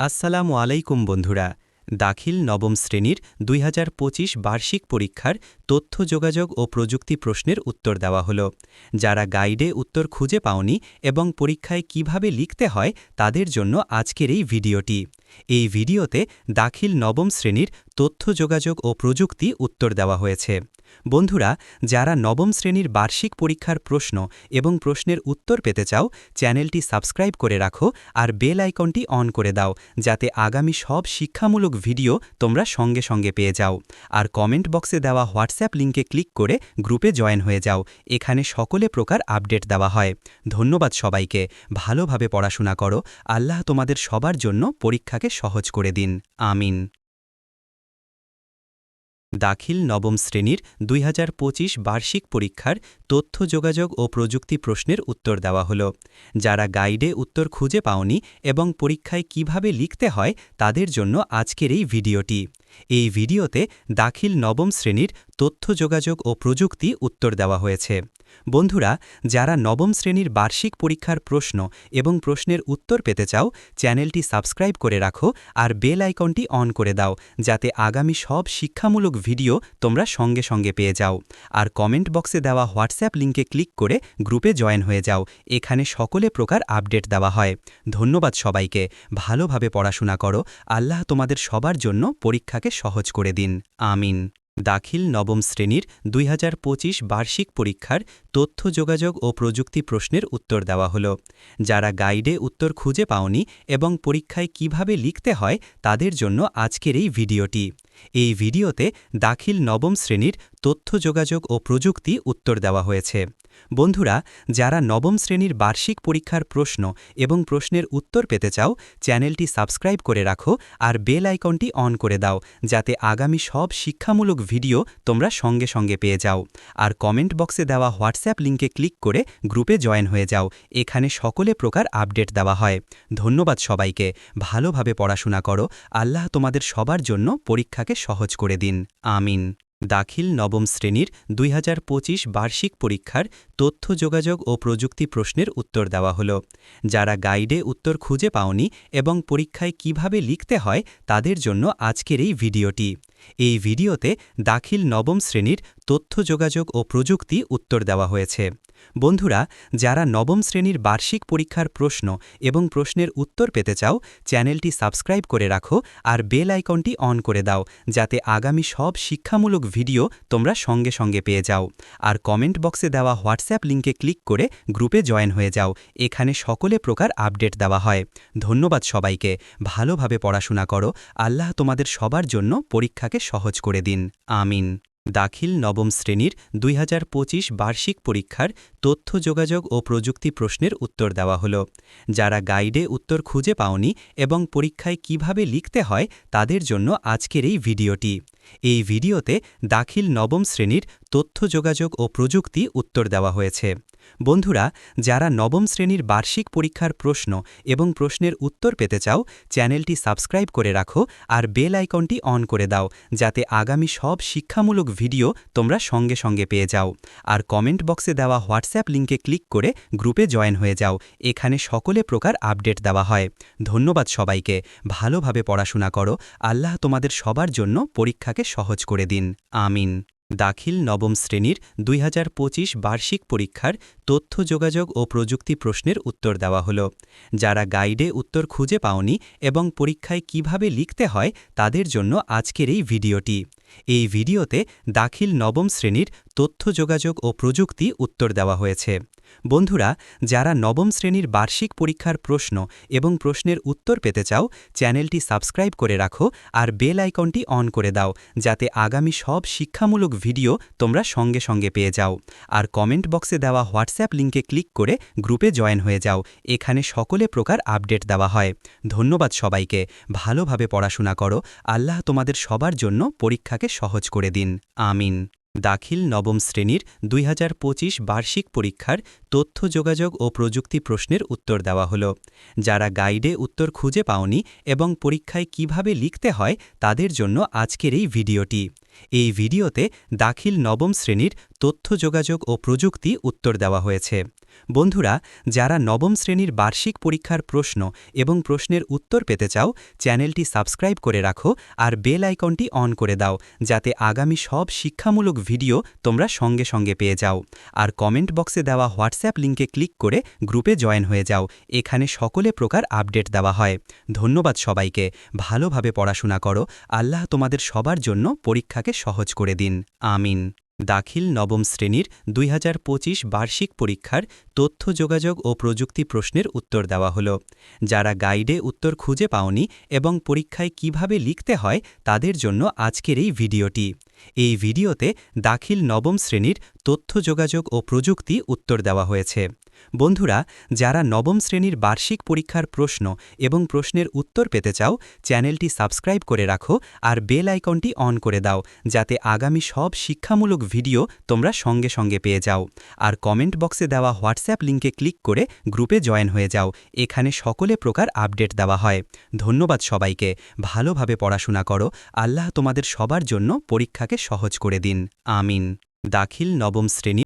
আসসালামু আলাইকুম বন্ধুরা, দাখিল নবম শ্রেণির দুই হাজার পঁচিশ বার্ষিক পরীক্ষার তথ্য যোগাযোগ ও প্রযুক্তি প্রশ্নের উত্তর দেওয়া হল। যারা গাইডে উত্তর খুঁজে পাওনি এবং পরীক্ষায় কীভাবে লিখতে হয় তাদের জন্য আজকের এই ভিডিওটি। এই ভিডিওতে দাখিল নবম শ্রেণির তথ্য যোগাযোগ ও প্রযুক্তি উত্তর দেওয়া হয়েছে। বন্ধুরা, যারা নবম শ্রেণির বার্ষিক পরীক্ষার প্রশ্ন এবং প্রশ্নের উত্তর পেতে চাও, চ্যানেলটি সাবস্ক্রাইব করে রাখো আর বেল আইকনটি অন করে দাও, যাতে আগামী সব শিক্ষামূলক ভিডিও তোমরা সঙ্গে সঙ্গে পেয়ে যাও। আর কমেন্ট বক্সে দেওয়া হোয়াটসঅ্যাপ লিঙ্কে ক্লিক করে গ্রুপে জয়েন হয়ে যাও, এখানে সকলে প্রকার আপডেট দেওয়া হয়। ধন্যবাদ সবাইকে, ভালোভাবে পড়াশোনা করো, আল্লাহ তোমাদের সবার জন্য পরীক্ষাকে সহজ করে দিন। আমিন। দাখিল নবম শ্রেণির দুই হাজার পঁচিশ বার্ষিক পরীক্ষার তথ্য যোগাযোগ ও প্রযুক্তি প্রশ্নের উত্তর দেওয়া হল। যারা গাইডে উত্তর খুঁজে পাওনি এবং পরীক্ষায় কীভাবে লিখতে হয় তাদের জন্য আজকের এই ভিডিওটি। এই ভিডিওতে দাখিল নবম শ্রেণির তথ্য যোগাযোগ ও প্রযুক্তি উত্তর দেওয়া হয়েছে। বন্ধুরা, যারা নবম শ্রেণির বার্ষিক পরীক্ষার প্রশ্ন এবং প্রশ্নের উত্তর পেতে চাও, চ্যানেলটি সাবস্ক্রাইব করে রাখো আর বেল আইকনটি অন করে দাও, যাতে আগামী সব শিক্ষামূলক ভিডিও তোমরা সঙ্গে সঙ্গে পেয়ে যাও। আর কমেন্ট বক্সে দেওয়া হোয়াটসঅ্যাপ লিঙ্কে ক্লিক করে গ্রুপে জয়েন হয়ে যাও, এখানে সকলে প্রকার আপডেট দেওয়া হয়। ধন্যবাদ সবাইকে, ভালোভাবে পড়াশোনা করো, আল্লাহ তোমাদের সবার জন্য পরীক্ষাকে সহজ করে দিন। আমিন। দাখিল নবম শ্রেণির দুই হাজার পঁচিশ বার্ষিক পরীক্ষার তথ্য যোগাযোগ ও প্রযুক্তি প্রশ্নের উত্তর দেওয়া হল। যারা গাইডে উত্তর খুঁজে পাওনি এবং পরীক্ষায় কীভাবে লিখতে হয় তাদের জন্য আজকের এই ভিডিওটি। এই ভিডিওতে দাখিল নবম শ্রেণির তথ্য যোগাযোগ ও প্রযুক্তি উত্তর দেওয়া হয়েছে। বন্ধুরা, যারা নবম শ্রেণির বার্ষিক পরীক্ষার প্রশ্ন এবং প্রশ্নের উত্তর পেতে চাও, চ্যানেলটি সাবস্ক্রাইব করে রাখো আর বেল আইকনটি অন করে দাও, যাতে আগামী সব শিক্ষামূলক ভিডিও তোমরা সঙ্গে সঙ্গে পেয়ে যাও। আর কমেন্ট বক্সে দেওয়া হোয়াটসঅ্যাপ লিঙ্কে ক্লিক করে গ্রুপে জয়েন হয়ে যাও, এখানে সকলে প্রকার আপডেট দেওয়া হয়। ধন্যবাদ সবাইকে, ভালোভাবে পড়াশোনা করো, আল্লাহ তোমাদের সবার জন্য পরীক্ষাকে সহজ করে দিন। আমিন। দাখিল নবম শ্রেণির দুই হাজার পঁচিশ বার্ষিক পরীক্ষার তথ্য যোগাযোগ ও প্রযুক্তি প্রশ্নের উত্তর দেওয়া হল। যারা গাইডে উত্তর খুঁজে পাওনি এবং পরীক্ষায় কীভাবে লিখতে হয় তাদের জন্য আজকের এই ভিডিওটি। এই ভিডিওতে দাখিল নবম শ্রেণির তথ্য যোগাযোগ ও প্রযুক্তি উত্তর দেওয়া হয়েছে। বন্ধুরা, যারা নবম শ্রেণির বার্ষিক পরীক্ষার প্রশ্ন এবং প্রশ্নের উত্তর পেতে চাও, চ্যানেলটি সাবস্ক্রাইব করে রাখো আর বেল আইকনটি অন করে দাও, যাতে আগামী সব শিক্ষামূলক ভিডিও তোমরা সঙ্গে সঙ্গে পেয়ে যাও। আর কমেন্ট বক্সে দেওয়া হোয়াটসঅ্যাপ লিঙ্কে ক্লিক করে গ্রুপে জয়েন হয়ে যাও। এখানে সকলে প্রকার আপডেট দেওয়া হয়। ধন্যবাদ সবাইকে। ভালোভাবে পড়াশোনা করো। আল্লাহ তোমাদের সবার জন্য পরীক্ষাকে সহজ করে দিন। আমিন। দাখিল নবম শ্রেণির দুই হাজার পঁচিশ বার্ষিক পরীক্ষার তথ্য যোগাযোগ ও প্রযুক্তি প্রশ্নের উত্তর দেওয়া হল। যারা গাইডে উত্তর খুঁজে পাওনি এবং পরীক্ষায় কীভাবে লিখতে হয় তাদের জন্য আজকের এই ভিডিওটি। এই ভিডিওতে দাখিল নবম শ্রেণির তথ্য যোগাযোগ ও প্রযুক্তি উত্তর দেওয়া হয়েছে। বন্ধুরা, যারা নবম শ্রেণির বার্ষিক পরীক্ষার প্রশ্ন এবং প্রশ্নের উত্তর পেতে চাও, চ্যানেলটি সাবস্ক্রাইব করে রাখো আর বেল আইকনটি অন করে দাও, যাতে আগামী সব শিক্ষামূলক ভিডিও তোমরা সঙ্গে সঙ্গে পেয়ে যাও। আর কমেন্ট বক্সে দেওয়া হোয়াটসঅ্যাপ লিঙ্কে ক্লিক করে গ্রুপে জয়েন হয়ে যাও। এখানে সকলে প্রকার আপডেট দেওয়া হয়। ধন্যবাদ সবাইকে। ভালোভাবে পড়াশোনা করো। আল্লাহ তোমাদের সবার জন্য পরীক্ষাকে সহজ করে দিন। আমিন। দাখিল নবম শ্রেণির দুই হাজার পঁচিশ বার্ষিক পরীক্ষার তথ্য যোগাযোগ ও প্রযুক্তি প্রশ্নের উত্তর দেওয়া হল। যারা গাইডে উত্তর খুঁজে পাওনি এবং পরীক্ষায় কীভাবে লিখতে হয় তাদের জন্য আজকের এই ভিডিওটি। এই ভিডিওতে দাখিল নবম শ্রেণির তথ্য যোগাযোগ ও প্রযুক্তি উত্তর দেওয়া হয়েছে। বন্ধুরা, যারা নবম শ্রেণির বার্ষিক পরীক্ষার প্রশ্ন এবং প্রশ্নের উত্তর পেতে চাও, চ্যানেলটি সাবস্ক্রাইব করে রাখো আর বেল আইকনটি অন করে দাও, যাতে আগামী সব শিক্ষামূলক ভিডিও তোমরা সঙ্গে সঙ্গে পেয়ে যাও। আর কমেন্ট বক্সে দেওয়া হোয়াটসঅ্যাপ লিঙ্কে ক্লিক করে গ্রুপে জয়েন হয়ে যাও। এখানে সকলে প্রকার আপডেট দেওয়া হয়। ধন্যবাদ সবাইকে। ভালোভাবে পড়াশোনা করো। আল্লাহ তোমাদের সবার জন্য পরীক্ষাকে সহজ করে দিন। আমিন। দাখিল নবম শ্রেণির দুই হাজার পঁচিশ বার্ষিক পরীক্ষার তথ্য যোগাযোগ ও প্রযুক্তি প্রশ্নের উত্তর দেওয়া হল। যারা গাইডে উত্তর খুঁজে পাওনি এবং পরীক্ষায় কীভাবে লিখতে হয় তাদের জন্য আজকের এই ভিডিওটি। এই ভিডিওতে দাখিল নবম শ্রেণির তথ্য যোগাযোগ ও প্রযুক্তি উত্তর দেওয়া হয়েছে। বন্ধুরা, যারা নবম শ্রেণির বার্ষিক পরীক্ষার প্রশ্ন এবং প্রশ্নের উত্তর পেতে চাও, চ্যানেলটি সাবস্ক্রাইব করে রাখো আর বেল আইকনটি অন করে দাও, যাতে আগামী সব শিক্ষামূলক ভিডিও তোমরা সঙ্গে সঙ্গে পেয়ে যাও। আর কমেন্ট বক্সে দেওয়া হোয়াটসঅ্যাপ লিঙ্কে ক্লিক করে গ্রুপে জয়েন হয়ে যাও। এখানে সকলে প্রকার আপডেট দেওয়া হয়। ধন্যবাদ সবাইকে। ভালোভাবে পড়াশোনা করো। আল্লাহ তোমাদের সবার জন্য পরীক্ষাকে সহজ করে দিন। আমিন। দাখিল নবম শ্রেণির দুই হাজার পঁচিশ বার্ষিক পরীক্ষার তথ্য যোগাযোগ ও প্রযুক্তি প্রশ্নের উত্তর দেওয়া হল। যারা গাইডে উত্তর খুঁজে পাওনি এবং পরীক্ষায় কীভাবে লিখতে হয় তাদের জন্য আজকের এই ভিডিওটি। এই ভিডিওতে দাখিল নবম শ্রেণির তথ্য যোগাযোগ ও প্রযুক্তি উত্তর দেওয়া হয়েছে। বন্ধুরা, যারা নবম শ্রেণির বার্ষিক পরীক্ষার প্রশ্ন এবং প্রশ্নের উত্তর পেতে চাও, চ্যানেলটি সাবস্ক্রাইব করে রাখো আর বেল আইকনটি অন করে দাও, যাতে আগামী সব শিক্ষামূলক ভিডিও তোমরা সঙ্গে সঙ্গে পেয়ে যাও। আর কমেন্ট বক্সে দেওয়া হোয়াটসঅ্যাপ লিঙ্কে ক্লিক করে গ্রুপে জয়েন হয়ে যাও, এখানে সকলে প্রকার আপডেট দেওয়া হয়। ধন্যবাদ সবাইকে, ভালোভাবে পড়াশোনা করো, আল্লাহ তোমাদের সবার জন্য পরীক্ষাকে সহজ করে দিন। আমিন। দাখিল নবম শ্রেণি